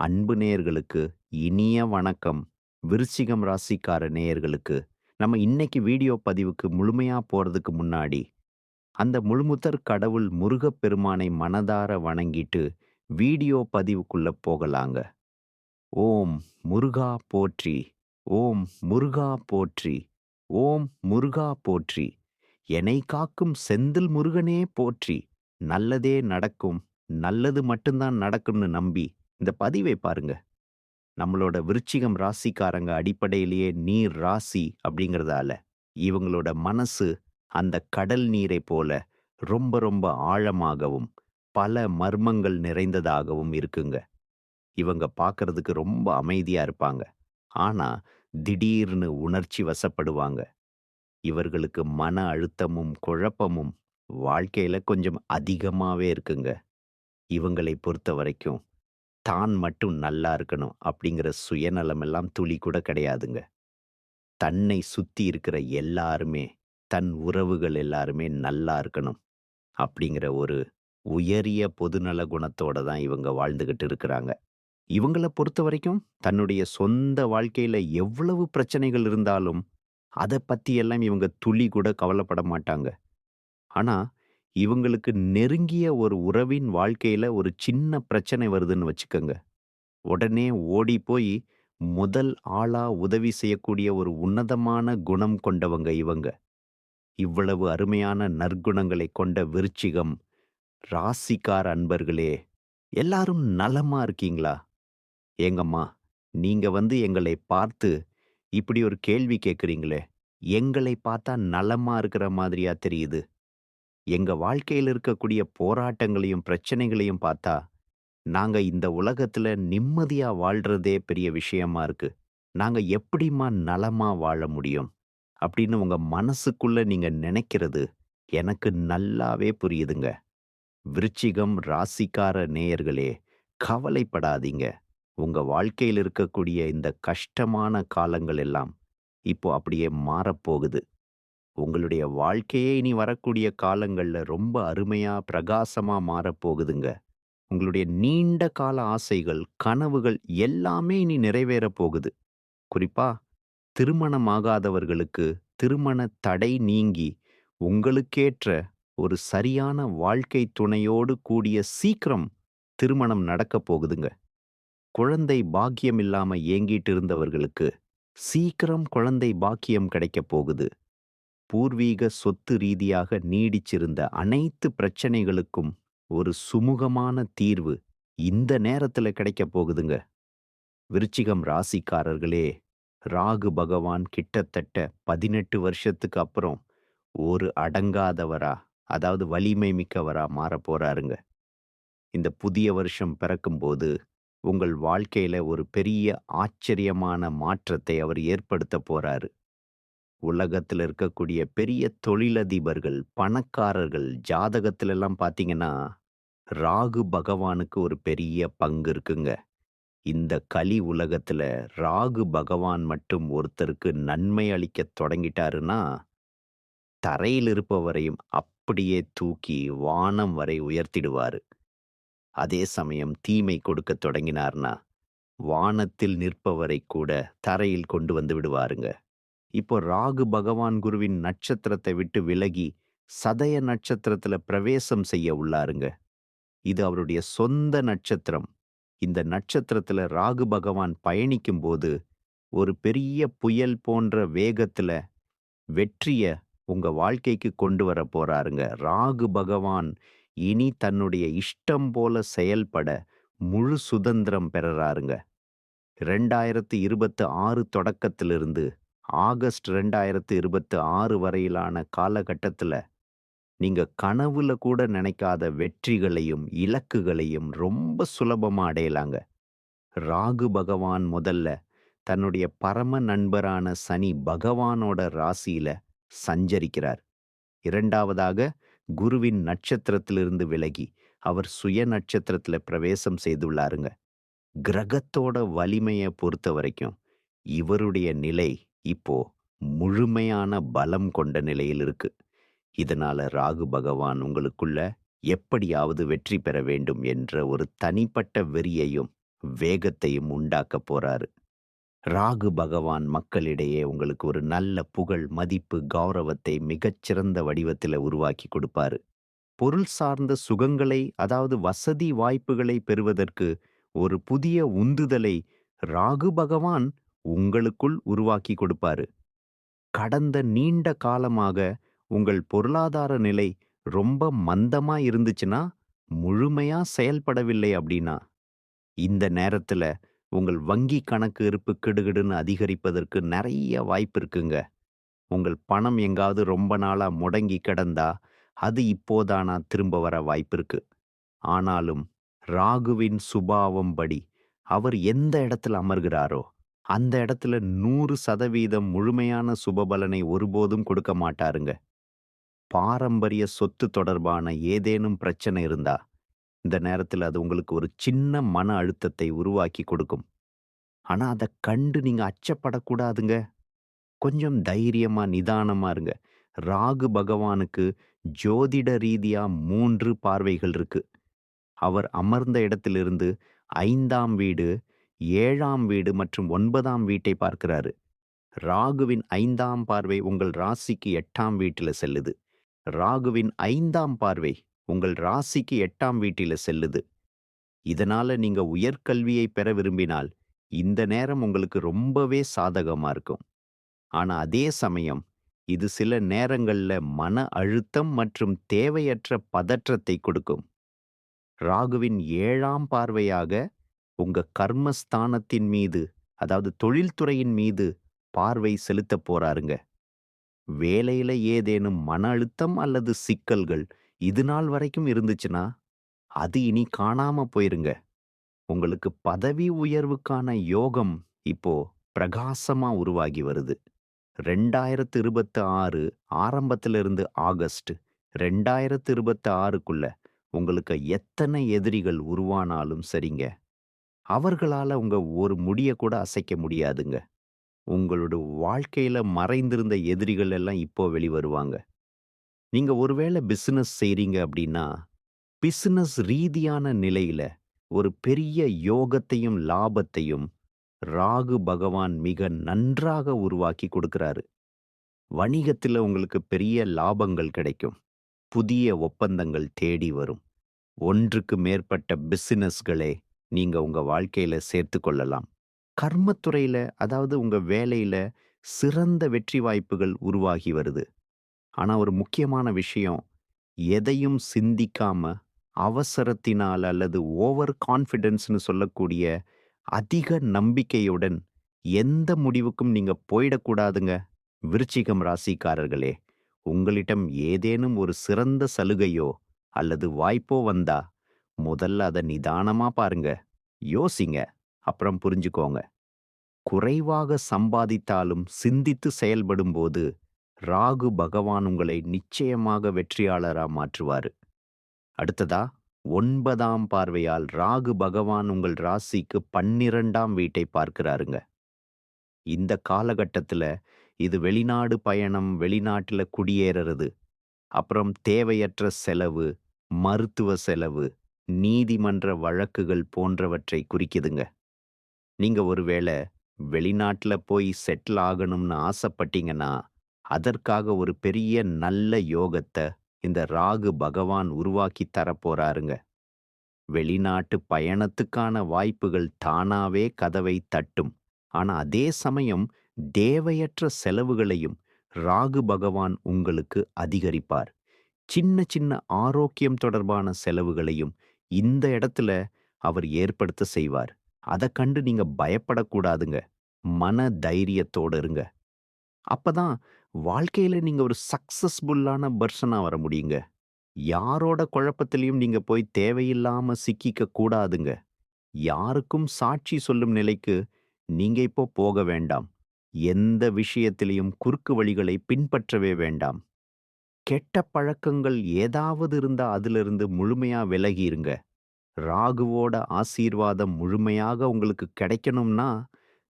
அன்பு நேயர்களுக்கு இனிய வணக்கம். விருச்சிகம் ராசிக்கார நேயர்களுக்கு, நம்ம இன்னைக்கு வீடியோ பதிவுக்கு முழுமையா போறதுக்கு முன்னாடி, அந்த முழுமுதற் கடவுள் முருகப்பெருமானை மனதார வணங்கிட்டு, வீடியோ பதிவுக்குள்ள போகலாங்க. ஓம் முருகா போற்றி! ஓம் முருகா போற்றி! ஓம் முருகா போற்றி! என்னை காக்கும் செந்தில் முருகனே போற்றி! நல்லதே நடக்கும். நல்லது மட்டும் தான் நடக்கும்னு நம்பி, இந்த பதிவை பாருங்க. நம்மளோட விருச்சிகம் ராசிக்காரங்க அடிப்படையிலேயே நீர் ராசி அப்படிங்கிறதால, இவங்களோட மனசு அந்த கடல் நீரைப் போல ரொம்ப ரொம்ப ஆழமாகவும், பல மர்மங்கள் நிறைந்ததாகவும் இருக்குங்க. இவங்க பார்க்கறதுக்கு ரொம்ப அமைதியா இருப்பாங்க. ஆனா, திடீர்னு உணர்ச்சி வசப்படுவாங்க. இவர்களுக்கு மன அழுத்தமும், குழப்பமும் வாழ்க்கையில கொஞ்சம் அதிகமாவே இருக்குங்க. இவங்களை பொறுத்தவரைக்கும், தான் மட்டும் நல்லா இருக்கணும் அப்படிங்கிற சுயநலம் எல்லாம் துளி கூட கிடையாதுங்க. தன்னை சுத்தி இருக்கிற எல்லாருமே, தன் உறவுகள் எல்லாருமே நல்லா இருக்கணும். அப்படிங்கிற ஒரு உயரிய பொதுநல குணத்தோட தான் இவங்க வாழ்ந்துகிட்டு இருக்கிறாங்க. இவங்கள பொறுத்தவரைக்கும், தன்னுடைய சொந்த வாழ்க்கையில எவ்வளவு பிரச்சனைகள் இருந்தாலும், அத பத்தியெல்லாம் இவங்க துளி கூட கவலைப்பட மாட்டாங்க. ஆனா, இவங்களுக்கு நெருங்கிய ஒரு உறவின் வாழ்க்கையில ஒரு சின்ன பிரச்சனை வருதுன்னு வச்சுக்கோங்க உடனே ஓடி போய் முதல் ஆளா உதவி செய்யக்கூடிய ஒரு உன்னதமான குணம் கொண்டவங்க இவங்க. இவ்வளவு அருமையான நற்குணங்களை கொண்ட விருச்சிகம், ராசிக்கார் அன்பர்களே, எல்லாரும் நலமா இருக்கீங்களா? ஏங்கம்மா, நீங்க வந்து எங்களை பார்த்து இப்படி ஒரு கேள்வி கேட்குறீங்களே எங்களை பார்த்தா நலமா இருக்கிற மாதிரியா தெரியுது? எங்க வாழ்க்கையில இருக்கக்கூடிய போராட்டங்களையும், பிரச்சனைகளையும் பார்த்தா, நாங்க இந்த உலகத்துல நிம்மதியா வாழ்றதே பெரிய விஷயமா இருக்கு. நாங்க எப்படிம்மா நலமா வாழ முடியும்? அப்படின்னு உங்க மனசுக்குள்ள நீங்க நினைக்கிறது எனக்கு நல்லாவே புரியுதுங்க. விருச்சிகம் ராசிக்கார நேயர்களே, கவலைப்படாதீங்க. உங்க வாழ்க்கையில இருக்கக்கூடிய இந்த கஷ்டமான காலங்கள் எல்லாம் இப்போ அப்படியே மாறப்போகுது. உங்களுடைய வாழ்க்கையே இனி வரக்கூடிய காலங்கள்ல ரொம்ப அருமையா, பிரகாசமா மாறப்போகுதுங்க. உங்களுடைய நீண்ட கால ஆசைகள், கனவுகள் எல்லாமே இனி நிறைவேறப் போகுது. குறிப்பாக திருமணமாகாதவர்களுக்கு திருமண தடை நீங்கி, உங்களுக்கேற்ற ஒரு சரியான வாழ்க்கை துணையோடு கூடிய சீக்கிரம் திருமணம் நடக்கப் போகுதுங்க. குழந்தை பாக்கியம் இல்லாமல் ஏங்கிட்டு இருந்தவர்களுக்கு, சீக்கிரம் குழந்தை பாக்கியம் கிடைக்கப் போகுது. பூர்வீக சொத்து ரீதியாக நீடிச்சிருந்த அனைத்து பிரச்சனைகளுக்கும் ஒரு சுமூகமான தீர்வு இந்த நேரத்துல கிடைக்கப் போகுதுங்க. விருச்சிகம் ராசிக்காரர்களே, ராகு பகவான் கிட்டத்தட்ட 18 வருஷத்துக்கு அப்புறம் ஒரு அடங்காதவரா, அதாவது வலிமை மிக்கவரா மாறப் போறாருங்க. இந்த புதிய வருஷம் பிறக்கும்போது, உங்கள் வாழ்க்கையில ஒரு பெரிய ஆச்சரியமான மாற்றத்தை அவர் ஏற்படுத்தப் போறாரு. உலகத்துல இருக்கக்கூடிய பெரிய தொழிலதிபர்கள், பணக்காரர்கள் ஜாதகத்திலெல்லாம் பார்த்தீங்கன்னா, ராகு பகவானுக்கு ஒரு பெரிய பங்கு இருக்குங்க. இந்த கலி உலகத்துல ராகு பகவான் மட்டும் ஒருத்தருக்கு நன்மை அளிக்கத் தொடங்கிட்டாருன்னா, தரையில் இருப்பவரையும் அப்படியே தூக்கி வானம் வரை உயர்த்திடுவாரு. அதே சமயம் தீமை கொடுக்க தொடங்கினார்னா, வானத்தில் நிற்பவரை கூட தரையில் கொண்டு வந்து விடுவாருங்க. இப்போ ராகு பகவான் குருவின் நட்சத்திரத்தை விட்டு விலகி, சதய நட்சத்திரத்துல பிரவேசம் செய்ய உள்ளாருங்க. இது அவருடைய சொந்த நட்சத்திரம். இந்த நட்சத்திரத்துல ராகு பகவான் பயணிக்கும்போது, ஒரு பெரிய புயல் போன்ற வேகத்துல வெற்றிய உங்க வாழ்க்கைக்கு கொண்டு வரப் போறாருங்க. ராகு பகவான் இனி தன்னுடைய இஷ்டம் போல செயல்பட முழு சுதந்திரம் பெறறாருங்க. 2026 தொடக்கத்திலிருந்து ஆகஸ்ட் 2026 வரையிலான காலகட்டத்துல, நீங்க கனவுல கூட நினைக்காத வெற்றிகளையும், இலக்குகளையும் ரொம்ப சுலபமா அடையலாங்க. ராகு பகவான் முதல்ல தன்னுடைய பரம நண்பரான சனி பகவானோட ராசியில சஞ்சரிக்கிறார். இரண்டாவதாக குருவின் நட்சத்திரத்திலிருந்து விலகி, அவர் சுய நட்சத்திரத்தில் பிரவேசம் செய்துள்ளாருங்க. கிரகத்தோட வலிமைய பொறுத்தவரைக்கும், இவருடைய நிலை இப்போ முழுமையான பலம் கொண்ட நிலையில் இருக்கு. இதனால ராகு பகவான் உங்களுக்குள்ள எப்படியாவது வெற்றி பெற வேண்டும் என்ற ஒரு தனிப்பட்ட வெறியையும், வேகத்தையும் உண்டாக்கப் போறாரு. ராகு பகவான் மக்களிடையே உங்களுக்கு ஒரு நல்ல புகழ், மதிப்பு, கௌரவத்தை மிகச்சிறந்த வடிவத்தில் உருவாக்கி கொடுப்பாரு. பொருள் சார்ந்த சுகங்களை அதாவது வசதி வாய்ப்புகளை பெறுவதற்கு ஒரு புதிய உந்துதலை ராகு பகவான் உங்களுக்குள் உருவாக்கி கொடுப்பாரு. கடந்த நீண்ட காலமாக உங்கள் பொருளாதார நிலை ரொம்ப மந்தமா இருந்துச்சுன்னா, முழுமையா செயல்படவில்லை அப்படின்னா, இந்த நேரத்துல உங்கள் வங்கி கணக்கு இருப்பு கெடுகிடுன்னு அதிகரிப்பதற்கு நிறைய வாய்ப்பு இருக்குங்க. உங்கள் பணம் எங்காவது ரொம்ப நாளா முடங்கி கிடந்தா, அது இப்போதானா திரும்ப வர வாய்ப்பிருக்கு. ஆனாலும் ராகுவின் சுபாவம் படி அவர் எந்த இடத்துல அமர்கிறாரோ, அந்த இடத்துல 100% முழுமையான சுபபலனை ஒருபோதும் கொடுக்க மாட்டாருங்க. பாரம்பரிய சொத்து தொடர்பான ஏதேனும் பிரச்சனை இருந்தா, இந்த நேரத்துல அது உங்களுக்கு ஒரு சின்ன மன அழுத்தத்தை உருவாக்கி கொடுக்கும். ஆனா அதை கண்டு நீங்க அச்சப்படக்கூடாதுங்க. கொஞ்சம் தைரியமா, நிதானமாக இருங்க. ராகு பகவானுக்கு ஜோதிட ரீதியா மூன்று பார்வைகள் இருக்கு. அவர் அமர்ந்த இடத்திலிருந்து ஐந்தாம் வீடு, ஏழாம் வீடு மற்றும் ஒன்பதாம் வீட்டை பார்க்கிறாரு. ராகுவின் ஐந்தாம் பார்வை உங்கள் ராசிக்கு எட்டாம் வீட்டில் செல்லுது. ராகுவின் ஐந்தாம் பார்வை உங்கள் ராசிக்கு எட்டாம் வீட்டில செல்லுது. இதனால நீங்க உயர்கல்வியை பெற விரும்பினால், இந்த நேரம் உங்களுக்கு ரொம்பவே சாதகமா இருக்கும். ஆனா அதே சமயம், இது சில நேரங்கள்ல மன அழுத்தம் மற்றும் தேவையற்ற பதற்றத்தை கொடுக்கும். ராகுவின் ஏழாம் பார்வையாக உங்க கர்மஸ்தானத்தின் மீது, அதாவது தொழில்துறையின் மீது பார்வை செலுத்தப் போறாருங்க. வேலையில ஏதேனும் மன அழுத்தம் அல்லது சிக்கல்கள் இது நாள் வரைக்கும் இருந்துச்சுன்னா, அது இனி காணாம போயிருங்க. உங்களுக்கு பதவி உயர்வுக்கான யோகம் இப்போ பிரகாசமா உருவாகி வருது. 2026 ஆரம்பத்திலிருந்து ஆகஸ்ட் 2026க்குள்ள உங்களுக்கு எத்தனை எதிரிகள் உருவானாலும் சரிங்க. அவர்களால உங்க ஒரு முடிய கூட அசைக்க முடியாதுங்க. உங்களோட வாழ்க்கையில மறைந்திருந்த எதிரிகள் எல்லாம் இப்போ வெளிவருவாங்க. நீங்க ஒருவேளை பிசினஸ் செய்றீங்க அப்படின்னா, பிசினஸ் ரீதியான நிலையில ஒரு பெரிய யோகத்தையும், லாபத்தையும் ராகு பகவான் மிக நன்றாக உருவாக்கி கொடுக்கிறாரு. வணிகத்தில் உங்களுக்கு பெரிய லாபங்கள் கிடைக்கும். புதிய ஒப்பந்தங்கள் தேடி வரும். ஒன்றுக்கு மேற்பட்ட பிஸ்னஸ்களே நீங்க உங்க வாழ்க்கையில சேர்த்துக் கொள்ளலாம். கர்மத்துறையில அதாவது உங்க வேலையில சிறந்த வெற்றி வாய்ப்புகள் உருவாகி வருது. ஆனா ஒரு முக்கியமான விஷயம், எதையும் சிந்திக்காம, அவசரத்தினால் அல்லது ஓவர் கான்ஃபிடென்ஸ்னு சொல்லக்கூடிய அதிக நம்பிக்கையுடன் எந்த முடிவுக்கும் நீங்க போயிடக்கூடாதுங்க. விருச்சிகம் ராசிக்காரர்களே, உங்களிடம் ஏதேனும் ஒரு சிறந்த சலுகையோ அல்லது வாய்ப்போ வந்தா, முதல்ல அதை நிதானமா பாருங்க. யோசிங்க. அப்புறம் புரிஞ்சுக்கோங்க. குறைவாக சம்பாதித்தாலும் சிந்தித்து செயல்படும்போது, ராகு பகவான் உங்களை நிச்சயமாக வெற்றியாளரா மாற்றுவாரு. அடுத்ததா ஒன்பதாம் பார்வையால் ராகு பகவான் உங்கள் ராசிக்கு 12ஆம் வீட்டை பார்க்கிறாருங்க. இந்த காலகட்டத்தில் இது வெளிநாடு பயணம், வெளிநாட்டில் குடியேறுறது, அப்புறம் தேவையற்ற செலவு, மருத்துவ செலவு, நீதிமன்ற வழக்குகள் போன்றவற்றை குறிக்குதுங்க. நீங்க ஒருவேளை வெளிநாட்டில் போய் செட்டில் ஆகணும்னு ஆசைப்பட்டீங்கன்னா, அதற்காக ஒரு பெரிய நல்ல யோகத்த இந்த ராகு பகவான் உருவாக்கி தரப்போறாருங்க. வெளிநாட்டு பயணத்துக்கான வாய்ப்புகள் தானாவே கதவை தட்டும். ஆனா அதே சமயம் தேவையற்ற செலவுகளையும் ராகு பகவான் உங்களுக்கு அதிகரிப்பார். சின்ன சின்ன ஆரோக்கியம் தொடர்பான செலவுகளையும் இந்த இடத்துல அவர் ஏற்படுத்த செய்வார். அதை கண்டு நீங்க பயப்படக்கூடாதுங்க. மன தைரியத்தோட இருங்க. அப்பதான் வாழ்க்கையில நீங்க ஒரு சக்சஸ்ஃபுல்லான பர்சனா வர முடியுங்க. யாரோட குழப்பத்திலயும் நீங்க போய் தேவையில்லாம சிக்கிக்க கூடாதுங்க. யாருக்கும் சாட்சி சொல்லும் நிலைக்கு நீங்க இப்போ போக வேண்டாம். எந்த விஷயத்திலயும் குறுக்கு வழிகளை பின்பற்றவே வேண்டாம். கெட்ட பழக்கங்கள் ஏதாவது இருந்தா அதிலிருந்து முழுமையா விலகிருங்க ராகுவோட ஆசீர்வாதம் முழுமையாக உங்களுக்கு கிடைக்கணும்னா,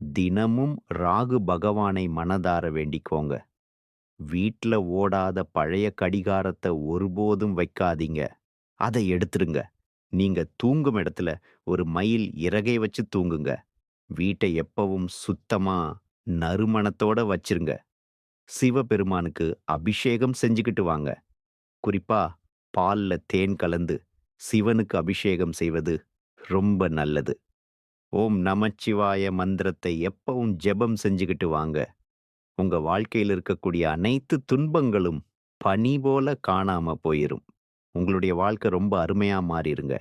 தினமும் ராகு பகவானை மனதார வேண்டிக்கோங்க. வீட்ல ஓடாத பழைய கடிகாரத்த ஒருபோதும் வைக்காதீங்க. அத எடுத்துருங்க. நீங்க தூங்கும் இடத்துல ஒரு மயில் இறகை வச்சு தூங்குங்க. வீட்டை எப்பவும் சுத்தமா, நறுமணத்தோட வச்சிருங்க. சிவபெருமானுக்கு அபிஷேகம் செஞ்சுக்கிட்டு வாங்க. குறிப்பா பால்ல தேன் கலந்து சிவனுக்கு அபிஷேகம் செய்வது ரொம்ப நல்லது. ஓம் நமச்சிவாய மந்திரத்தை எப்பவும் ஜெபம் செஞ்சுக்கிட்டு வாங்க. உங்க வாழ்க்கையில இருக்கக்கூடிய அனைத்து துன்பங்களும் பனி போல காணாம போயிரும். உங்களுடைய வாழ்க்கை ரொம்ப அருமையா மாறிருங்க.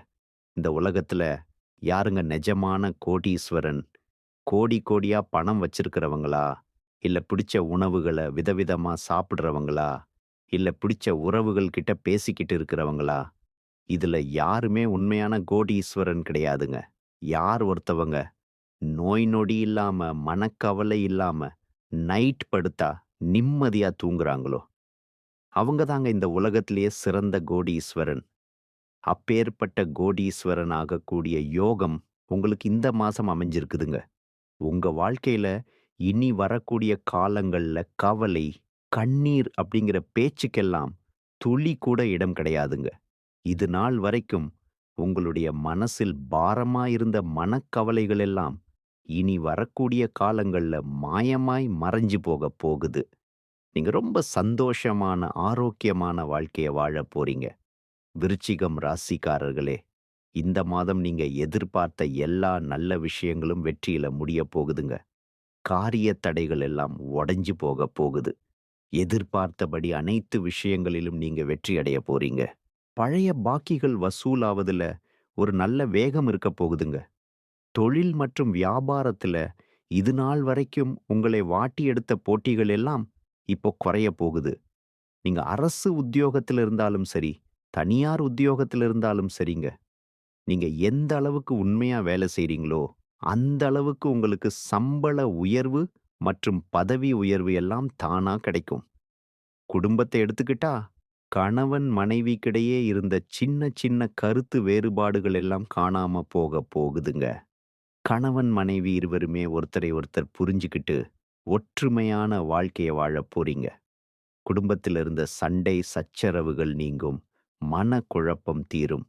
இந்த உலகத்துல யாருங்க நிஜமான கோடீஸ்வரன்? கோடி கோடியா பணம் வச்சிருக்கிறவங்களா? இல்ல பிடிச்ச உணவுகள விதவிதமா சாப்பிடுறவங்களா? இல்ல பிடிச்ச உறவுகள் கிட்ட பேசிக்கிட்டு இருக்கிறவங்களா? இதுல யாருமே உண்மையான கோடீஸ்வரன் கிடையாதுங்க. யார் ஒருத்தவங்க நோய் நொடி இல்லாம, மனக்கவலை இல்லாம, நைட் படுத்தா நிம்மதியா தூங்குறாங்களோ, அவங்க தாங்க இந்த உலகத்திலேயே சிறந்த கோடீஸ்வரன். அப்பேற்பட்ட கோடீஸ்வரன் ஆகக்கூடிய யோகம் உங்களுக்கு இந்த மாசம் அமைஞ்சிருக்குதுங்க. உங்க வாழ்க்கையில இனி வரக்கூடிய காலங்கள்ல கவலை, கண்ணீர் அப்படிங்கிற பேச்சுக்கெல்லாம் துளி கூட இடம் கிடையாதுங்க. இது நாள் வரைக்கும் உங்களுடைய மனசில் பாரமா இருந்த மனக்கவலைகள் எல்லாம் இனி வரக்கூடிய காலங்கள்ல மாயமாய் மறைஞ்சு போகப் போகுது. நீங்க ரொம்ப சந்தோஷமான, ஆரோக்கியமான வாழ்க்கைய வாழப் போறீங்க. விருச்சிகம் ராசிக்காரர்களே, இந்த மாதம் நீங்க எதிர்பார்த்த எல்லா நல்ல விஷயங்களும் வெற்றியில முடியப் போகுதுங்க. காரிய தடைகள் எல்லாம் உடஞ்சி போகப் போகுது. எதிர்பார்த்தபடி அனைத்து விஷயங்களிலும் நீங்க வெற்றி போறீங்க. பழைய பாக்கிகள் வசூலாவதுல ஒரு நல்ல வேகம் இருக்கப் போகுதுங்க. தொழில் மற்றும் வியாபாரத்துல இது நாள் வரைக்கும் உங்களை வாட்டி எடுத்த போட்டிகள் எல்லாம் இப்போ குறைய போகுது. நீங்க அரசு உத்தியோகத்துல இருந்தாலும் சரி, தனியார் உத்தியோகத்துல இருந்தாலும் சரிங்க. நீங்க எந்த அளவுக்கு உண்மையா வேலை செய்றீங்களோ, அந்த அளவுக்கு உங்களுக்கு சம்பள உயர்வு மற்றும் பதவி உயர்வு எல்லாம் தானா கிடைக்கும். குடும்பத்தை எடுத்துக்கிட்டா, கணவன் மனைவிக்கிடையே இருந்த சின்ன சின்ன கருத்து வேறுபாடுகள் எல்லாம் காணாம போகப் போகுதுங்க. கணவன் மனைவி இருவருமே ஒருத்தரை ஒருத்தர் புரிஞ்சுக்கிட்டு, ஒற்றுமையான வாழ்க்கைய வாழப் போறீங்க. குடும்பத்தில் இருந்த சண்டை, சச்சரவுகள் நீங்கும். மனக்குழப்பம் தீரும்.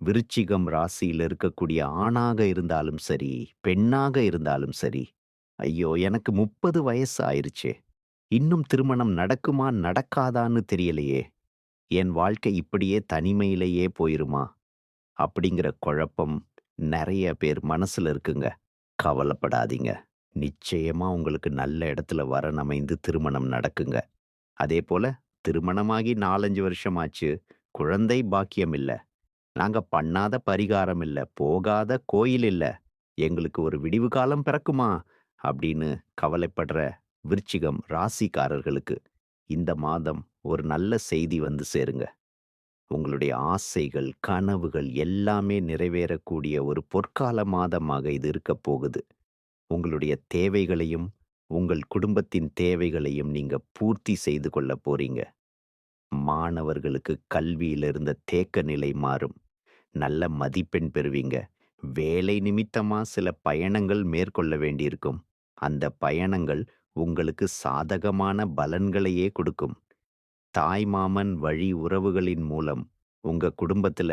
விருச்சிகம் ராசியில் இருக்கக்கூடிய ஆணாக இருந்தாலும் சரி, பெண்ணாக இருந்தாலும் சரி, ஐயோ! எனக்கு 30 வயசு ஆயிருச்சே! இன்னும் திருமணம் நடக்குமா, நடக்காதான்னு தெரியலையே! என் வாழ்க்கை இப்படியே தனிமையிலேயே போயிருமா? அப்படிங்கிற குழப்பம் நிறைய பேர் மனசுல இருக்குங்க. கவலைப்படாதீங்க. நிச்சயமா உங்களுக்கு நல்ல இடத்துல வரன் அமைந்து திருமணம் நடக்குங்க. அதே போல திருமணமாகி நாலஞ்சு வருஷமாச்சு குழந்தை பாக்கியம் இல்லை நாங்க பண்ணாத பரிகாரம் இல்ல. போகாத கோயில் இல்ல. எங்களுக்கு ஒரு விடிவு காலம் பிறக்குமா? அப்படின்னு கவலைப்படுற விருச்சிகம் ராசிக்காரர்களுக்கு இந்த மாதம் ஒரு நல்ல செய்தி வந்து சேருங்க. உங்களுடைய ஆசைகள், கனவுகள் எல்லாமே நிறைவேறக்கூடிய ஒரு பொற்கால மாதமாக இது இருக்கப் போகுது. உங்களுடைய தேவைகளையும், உங்கள் குடும்பத்தின் தேவைகளையும் நீங்க பூர்த்தி செய்து கொள்ளப் போறீங்க. மாணவர்களுக்கு கல்வியிலிருந்த தேக்க நிலை மாறும். நல்ல மதிப்பெண் பெறுவீங்க. வேலை நிமித்தமா சில பயணங்கள் மேற்கொள்ள வேண்டியிருக்கும். அந்த பயணங்கள் உங்களுக்கு சாதகமான பலன்களையே கொடுக்கும். தாய்மாமன் வழி உறவுகளின் மூலம் உங்க குடும்பத்துல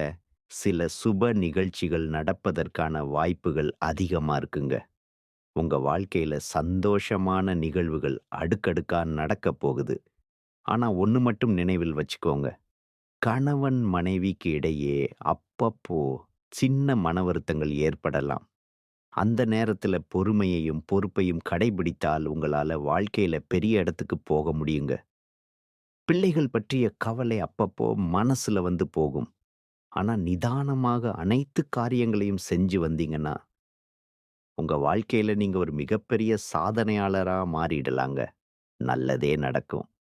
சில சுப நிகழ்ச்சிகள் நடப்பதற்கான வாய்ப்புகள் அதிகமா இருக்குங்க. உங்க வாழ்க்கையில சந்தோஷமான நிகழ்வுகள் அடுக்கடுக்கா நடக்கப் போகுது. ஆனா ஒன்று மட்டும் நினைவில் வச்சுக்கோங்க. கணவன் மனைவிக்கு இடையே அப்பப்போ சின்ன மன வருத்தங்கள் ஏற்படலாம். அந்த நேரத்துல பொறுமையையும், பொறுப்பையும் கடைபிடித்தால் உங்களால வாழ்க்கையில பெரிய இடத்துக்கு போக முடியுங்க. பிள்ளைகள் பற்றிய கவலை அப்பப்போ மனசுல வந்து போகும். ஆனா நிதானமாக அனைத்து காரியங்களையும் செஞ்சு வந்தீங்கன்னா, உங்க வாழ்க்கையில நீங்க ஒரு மிகப்பெரிய சாதனையாளரா மாறிடலாங்க. நல்லதே நடக்கும்.